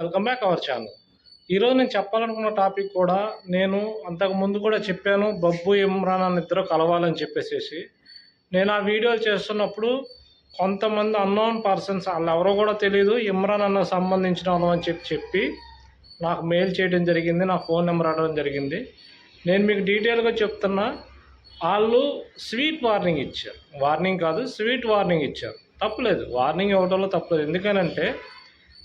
Welcome back our channel. ఈరోజు నేను చెప్పాలనుకున్న టాపిక్ కూడా నేను అంతకు ముందు కూడా చెప్పాను బబ్బు ఇమ్రాన్ అన్న ఇద్దరు కలవాలని చెప్పేసేసి. నేను ఆ వీడియోలు చేస్తున్నప్పుడు కొంతమంది అన్నోన్ పర్సన్స్ వాళ్ళు ఎవరో కూడా తెలియదు ఇమ్రాన్ అన్న సంబంధించిన వాళ్ళు అని చెప్పి చెప్పి నాకు మెయిల్ చేయడం జరిగింది నా ఫోన్ నెంబర్ అడగడం జరిగింది. నేను మీకు డీటెయిల్గా చెప్తున్నా వాళ్ళు స్వీట్ వార్నింగ్ ఇచ్చారు. వార్నింగ్ కాదు స్వీట్ వార్నింగ్ ఇచ్చారు. తప్పులేదు. వార్నింగ్ ఇవ్వడంలో తప్పులేదు. ఎందుకనంటే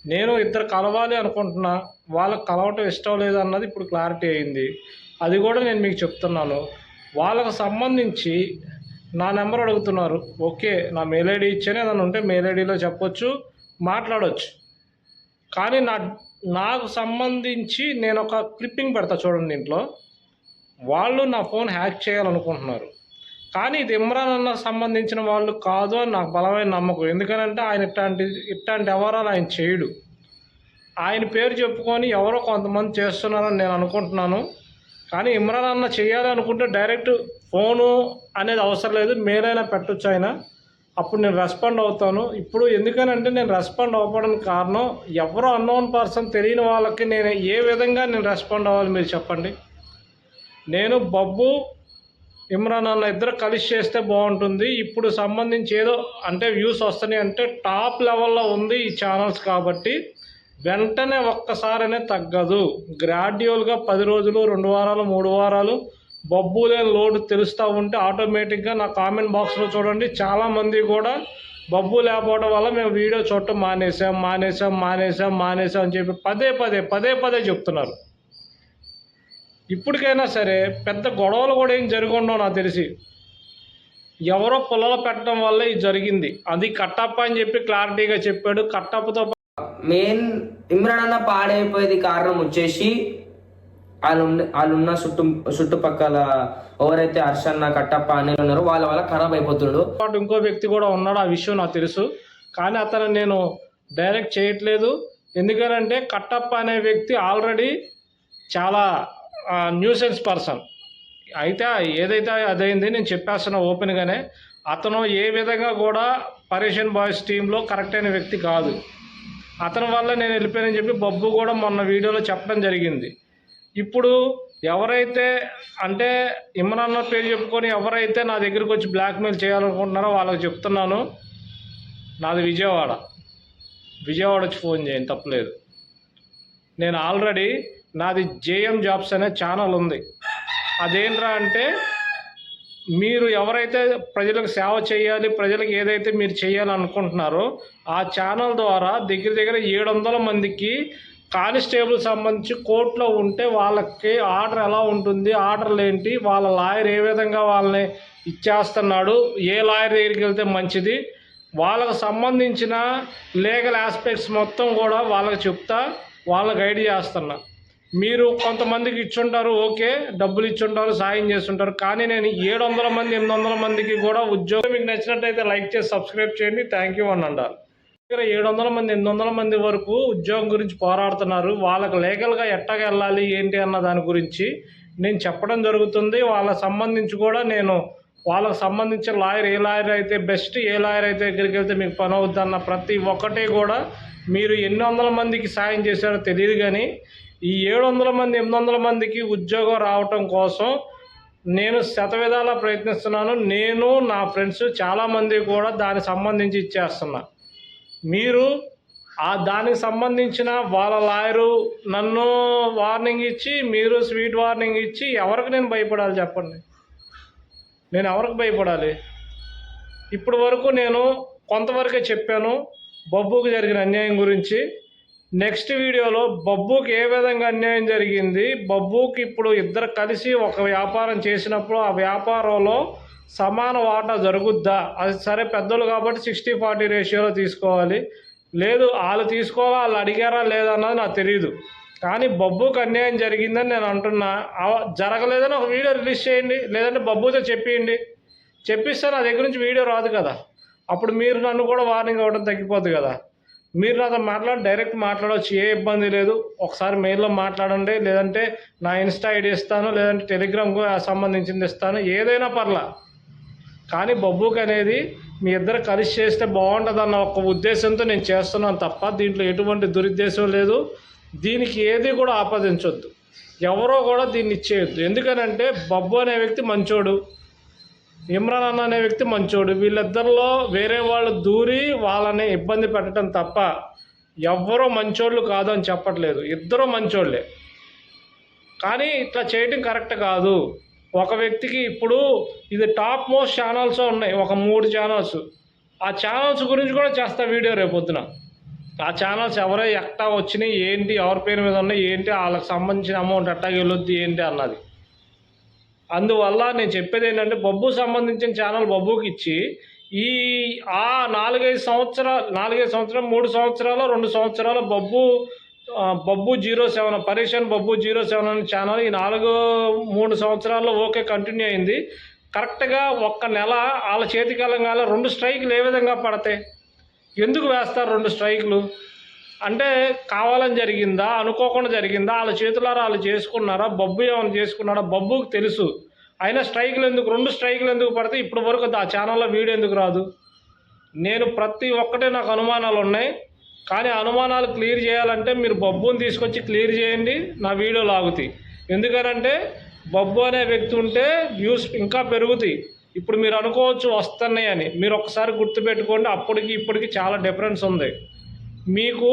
నేను ఇద్దరు కలవాలి అనుకుంటున్నా వాళ్ళకి కలవటం ఇష్టం లేదన్నది ఇప్పుడు క్లారిటీ అయింది. అది కూడా నేను మీకు చెప్తున్నాను. వాళ్ళకు సంబంధించి నా నెంబర్ అడుగుతున్నారు. ఓకే నా మెయిల్ ఐడి ఇచ్చాను ఏదైనా ఉంటే మెయిల్ ఐడిలో చెప్పొచ్చు మాట్లాడవచ్చు కానీ నా నాకు సంబంధించి నేను ఒక క్లిప్పింగ్ పెడతా చూడండి దీంట్లో. వాళ్ళు నా ఫోన్ హ్యాక్ చేయాలనుకుంటున్నారు. కానీ ఇది ఇమ్రాన్ అన్న సంబంధించిన వాళ్ళు కాదు అని నాకు బలమైన నమ్మకం. ఎందుకనంటే ఆయన ఇట్లాంటి ఇట్లాంటి వ్యవహారాలు ఆయన చేయడు. ఆయన పేరు చెప్పుకొని ఎవరో కొంతమంది చేస్తున్నారని నేను అనుకుంటున్నాను. కానీ ఇమ్రాన్ అన్న చేయాలి అనుకుంటే డైరెక్ట్ ఫోను అనేది అవసరం లేదు. మేలైనా పెట్టచ్చు ఆయన. అప్పుడు నేను రెస్పాండ్ అవుతాను. ఇప్పుడు ఎందుకనంటే నేను రెస్పాండ్ అవ్వడానికి కారణం ఎవరో అన్నోన్ పర్సన్ తెలియని వాళ్ళకి నేను ఏ విధంగా నేను రెస్పాండ్ అవ్వాలి మీరు చెప్పండి. నేను బబ్బు ఇమ్రాన్ అన్న ఇద్దరు కలిసి చేస్తే బాగుంటుంది. ఇప్పుడు సంబంధించి ఏదో అంటే వ్యూస్ వస్తున్నాయి అంటే టాప్ లెవెల్లో ఉంది ఈ ఛానల్స్ కాబట్టి వెంటనే ఒక్కసారనే తగ్గదు. గ్రాడ్యువల్గా పది రోజులు రెండు వారాలు మూడు వారాలు బొబ్బు లేని లోడ్ తెలుస్తూ ఉంటే ఆటోమేటిక్గా నా కామెంట్ బాక్స్లో చూడండి. చాలామంది కూడా బొబ్బు లేకపోవడం వల్ల మేము వీడియో చూడటం మానేసాం మానేసాం మానేసాం మానేసాం అని చెప్పి పదే పదే పదే పదే చెప్తున్నారు. ఇప్పటికైనా సరే పెద్ద గొడవలు కూడా ఏం జరగఉండవు నాకు తెలిసి ఎవరో పొలాలు పెట్టడం వల్ల ఇది జరిగింది. అది కట్టప్ప అని చెప్పి క్లారిటీగా చెప్పాడు. కట్టప్పతో మెయిన్ ఇమ్రాన్ అన్న పాడైపోయేది కారణం వచ్చేసి వాళ్ళు ఉన్న వాళ్ళు ఉన్న చుట్టు చుట్టుపక్కల ఎవరైతే హర్షన్న కట్టప్ప అని ఉన్నారో వాళ్ళ వల్ల ఖరాబ్ అయిపోతుండు పాటు ఇంకో వ్యక్తి కూడా ఉన్నాడు. ఆ విషయం నాకు తెలుసు. కానీ అతను నేను డైరెక్ట్ చేయట్లేదు. ఎందుకనంటే కట్టప్ప అనే వ్యక్తి ఆల్రెడీ చాలా న్యూసెన్స్ పర్సన్ అయితే ఏదైతే అదైంది నేను చెప్పేస్తున్నా ఓపెన్గానే అతను ఏ విధంగా కూడా పరేషన్ బాయ్స్ టీంలో కరెక్ట్ అయిన వ్యక్తి కాదు. అతని వల్ల నేను వెళ్ళిపోయానని చెప్పి బొబ్బు కూడా మొన్న వీడియోలో చెప్పడం జరిగింది. ఇప్పుడు ఎవరైతే అంటే ఇమ్రాన్ పేరు చెప్పుకొని ఎవరైతే నా దగ్గరికి వచ్చి బ్లాక్మెయిల్ చేయాలనుకుంటున్నారో వాళ్ళకి చెప్తున్నాను. నాది విజయవాడ. విజయవాడ వచ్చి ఫోన్ చేయండి తప్పలేదు. నేను ఆల్రెడీ నాది జేఎం జాబ్స్ అనే ఛానల్ ఉంది. అదేంట్రా అంటే మీరు ఎవరైతే ప్రజలకు సేవ చేయాలి ప్రజలకు ఏదైతే మీరు చేయాలనుకుంటున్నారో ఆ ఛానల్ ద్వారా దగ్గర దగ్గర ఏడు వందల మందికి కానిస్టేబుల్ సంబంధించి కోర్టులో ఉంటే వాళ్ళకి ఆర్డర్ ఎలా ఉంటుంది ఆర్డర్లు ఏంటి వాళ్ళ లాయర్ ఏ విధంగా వాళ్ళని ఇచ్చేస్తున్నాడు ఏ లాయర్ దగ్గరికి వెళ్తే మంచిది వాళ్ళకు సంబంధించిన లీగల్ ఆస్పెక్ట్స్ మొత్తం కూడా వాళ్ళకి చెప్తా వాళ్ళ గైడ్ చేస్తున్నా. మీరు కొంతమందికి ఇచ్చుంటారు ఓకే డబ్బులు ఇచ్చుంటారు సాయం చేస్తుంటారు కానీ నేను ఏడు వందల మంది ఎనిమిది వందల మందికి కూడా ఉద్యోగం మీకు నచ్చినట్టయితే లైక్ చేసి సబ్స్క్రైబ్ చేయండి. థ్యాంక్ యూ అని అంటారు దగ్గర ఏడు వందల మంది ఎనిమిది వందల మంది వరకు ఉద్యోగం గురించి పోరాడుతున్నారు. వాళ్ళకి లీగల్గా ఎట్టగా వెళ్ళాలి ఏంటి అన్న దాని గురించి నేను చెప్పడం జరుగుతుంది. వాళ్ళకి సంబంధించి కూడా నేను వాళ్ళకి సంబంధించిన లాయర్ ఏ లాయర్ అయితే బెస్ట్ ఏ లాయర్ అయితే దగ్గరికి వెళ్తే మీకు పని అవుద్ది అన్న ప్రతి ఒక్కటి కూడా మీరు ఎన్ని వందల మందికి సాయం చేశారో తెలియదు కానీ ఈ ఏడు వందల మంది ఎనిమిది వందల మందికి ఉద్యోగం రావటం కోసం నేను శత విధాలా ప్రయత్నిస్తున్నాను. నేను నా ఫ్రెండ్స్ చాలామంది కూడా దానికి సంబంధించి ఇచ్చేస్తున్నా. మీరు ఆ దానికి సంబంధించిన వాళ్ళ లాయరు నన్ను వార్నింగ్ ఇచ్చి మీరు స్వీట్ వార్నింగ్ ఇచ్చి ఎవరికి నేను భయపడాలి చెప్పండి? నేను ఎవరికి భయపడాలి? ఇప్పటి వరకు నేను కొంతవరకే చెప్పాను బొబ్బుకు జరిగిన అన్యాయం గురించి. నెక్స్ట్ వీడియోలో బబ్బుకి ఏ విధంగా అన్యాయం జరిగింది? బబ్బుకి ఇప్పుడు ఇద్దరు కలిసి ఒక వ్యాపారం చేసినప్పుడు ఆ వ్యాపారంలో సమాన వాటా జరుగుద్దా? అది సరే పెద్దలు కాబట్టి సిక్స్టీ ఫార్టీ రేషియోలో తీసుకోవాలి. లేదు వాళ్ళు తీసుకోవాలా? వాళ్ళు అడిగారా లేదా అన్నది నాకు తెలియదు కానీ బబ్బుకి అన్యాయం జరిగిందని నేను అంటున్నా. జరగలేదని ఒక వీడియో రిలీజ్ చేయండి. లేదంటే బబ్బుతో చెప్పేయండి. చెప్పిస్తే నా దగ్గర నుంచి వీడియో రాదు కదా. అప్పుడు మీరు నన్ను కూడా వార్నింగ్ అవ్వడం తగ్గిపోద్ది కదా. మీరు నాతో మాట్లాడి డైరెక్ట్ మాట్లాడవచ్చు ఏ ఇబ్బంది లేదు. ఒకసారి మెయిల్లో మాట్లాడండి లేదంటే నా ఇన్స్టా ఐడి ఇస్తాను లేదంటే టెలిగ్రామ్కు సంబంధించింది ఇస్తాను ఏదైనా పర్లా. కానీ బబ్బుకి అనేది మీ ఇద్దరు కలిసి చేస్తే బాగుంటుందన్న ఒక ఉద్దేశంతో నేను చేస్తున్నాను తప్ప దీంట్లో ఎటువంటి దురుద్దేశం లేదు. దీనికి ఏది కూడా ఆపాదించొద్దు. ఎవరో కూడా దీన్ని ఇచ్చేయొద్దు. ఎందుకనంటే బబ్బు అనే వ్యక్తి మంచోడు. ఇమ్రాన్ అన్న అనే వ్యక్తి మంచోడు. వీళ్ళిద్దరిలో వేరే వాళ్ళు దూరి వాళ్ళని ఇబ్బంది పెట్టడం తప్ప ఎవ్వరూ మంచోళ్ళు కాదు అని చెప్పట్లేదు. ఇద్దరు మంచోళ్ళే. కానీ ఇట్లా చేయడం కరెక్ట్ కాదు. ఒక వ్యక్తికి ఇప్పుడు ఇది టాప్ మోస్ట్ ఛానల్స్ ఉన్నాయి. ఒక మూడు ఛానల్స్. ఆ ఛానల్స్ గురించి కూడా చేస్తా వీడియో రేపొద్దున ఆ ఛానల్స్ ఎవరో ఎట్టా వచ్చినాయి ఏంటి ఎవరి పేరు మీద ఉన్నాయి ఏంటి వాళ్ళకి సంబంధించిన అమౌంట్ ఎట్టా వెళ్ళొద్ది ఏంటి అన్నది. అందువల్ల నేను చెప్పేది ఏంటంటే బొబ్బు సంబంధించిన ఛానల్ బొబ్బుకి ఇచ్చి ఈ ఆ నాలుగైదు సంవత్సరాలు నాలుగైదు సంవత్సరాలు మూడు సంవత్సరాలు రెండు సంవత్సరాలు బొబ్బు బొబ్బు జీరో సెవెన్ పరేషన్ బొబ్బు జీరో సెవెన్ అనే ఛానల్ ఈ నాలుగు మూడు సంవత్సరాల్లో ఓకే కంటిన్యూ అయింది. కరెక్ట్గా ఒక్క నెల వాళ్ళ చేతికి వెళ్ళగానే రెండు స్ట్రైకులు ఏ విధంగా పడతాయి? ఎందుకు వేస్తారు రెండు స్ట్రైకులు? అంటే కావాలని జరిగిందా అనుకోకుండా జరిగిందా వాళ్ళ చేతులారా వాళ్ళు చేసుకున్నారా బొబ్బు ఏమైనా చేసుకున్నారా బొబ్బుకి తెలుసు. అయినా స్ట్రైక్లు ఎందుకు రెండు స్ట్రైక్లు ఎందుకు పడితే ఇప్పటి వరకు ఆ ఛానల్లో వీడియో ఎందుకు రాదు? నేను ప్రతి ఒక్కటే నాకు అనుమానాలు ఉన్నాయి. కానీ అనుమానాలు క్లియర్ చేయాలంటే మీరు బొబ్బుని తీసుకొచ్చి క్లియర్ చేయండి నా వీడియో లాగుతాయి ఎందుకనంటే బొబ్బు అనే వ్యక్తి ఉంటే వ్యూస్ ఇంకా పెరుగుతాయి ఇప్పుడు మీరు అనుకోవచ్చు వస్తున్నాయి అని మీరు ఒకసారి గుర్తుపెట్టుకోండి అప్పటికి ఇప్పటికి చాలా డిఫరెన్స్ ఉంది. మీకు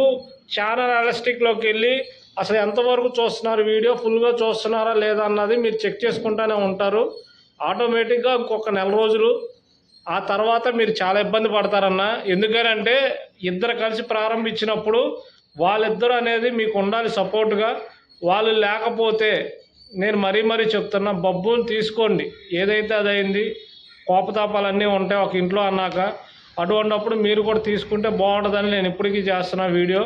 ఛానల్ అనలిస్టిక్లోకి వెళ్ళి అసలు ఎంతవరకు చూస్తున్నారు వీడియో ఫుల్గా చూస్తున్నారా లేదా అన్నది మీరు చెక్ చేసుకుంటూనే ఉంటారు. ఆటోమేటిక్గా ఇంకొక నెల రోజులు ఆ తర్వాత మీరు చాలా ఇబ్బంది పడతారన్న. ఎందుకనంటే ఇద్దరు కలిసి ప్రారంభించినప్పుడు వాళ్ళిద్దరు అనేది మీకు ఉండాలి సపోర్ట్గా వాళ్ళు లేకపోతే నేను మరీ మరీ చెప్తున్నా బబ్బుని తీసుకోండి. ఏదైతే అదైంది కోపతాపాలన్నీ ఉంటాయి ఒక ఇంట్లో అన్నాక. అటువంటిప్పుడు మీరు కూడా తీసుకుంటే బాగుంటుందని నేను ఇప్పటికీ చేస్తున్న వీడియో.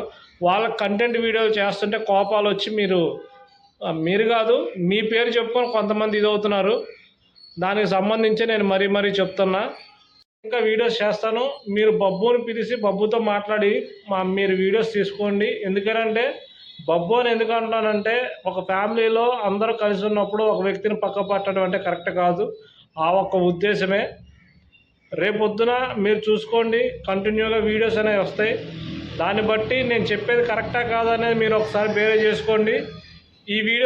వాళ్ళ కంటెంట్ వీడియోలు చేస్తుంటే కోపాలు వచ్చి మీరు మీరు కాదు మీ పేరు చెప్పుకొని కొంతమంది ఇదవుతున్నారు. దానికి సంబంధించి నేను మరీ మరీ చెప్తున్నా. ఇంకా వీడియోస్ చేస్తాను. మీరు బబ్బుని పిలిచి బబ్బుతో మాట్లాడి మా మీరు వీడియోస్ తీసుకోండి. ఎందుకంటే బబ్బు అని ఎందుకు అంటానంటే ఒక ఫ్యామిలీలో అందరూ కలిసి ఉన్నప్పుడు ఒక వ్యక్తిని పక్క పట్టడం అంటే కరెక్ట్ కాదు. ఆ ఒక్క ఉద్దేశమే. రేపొద్దున మీరు చూసుకోండి కంటిన్యూగా వీడియోస్ అనేవి వస్తాయి. దాన్ని బట్టి నేను చెప్పేది కరెక్టా కాదనేది మీరు ఒకసారి బేరే చేసుకోండి. ఈ వీడియో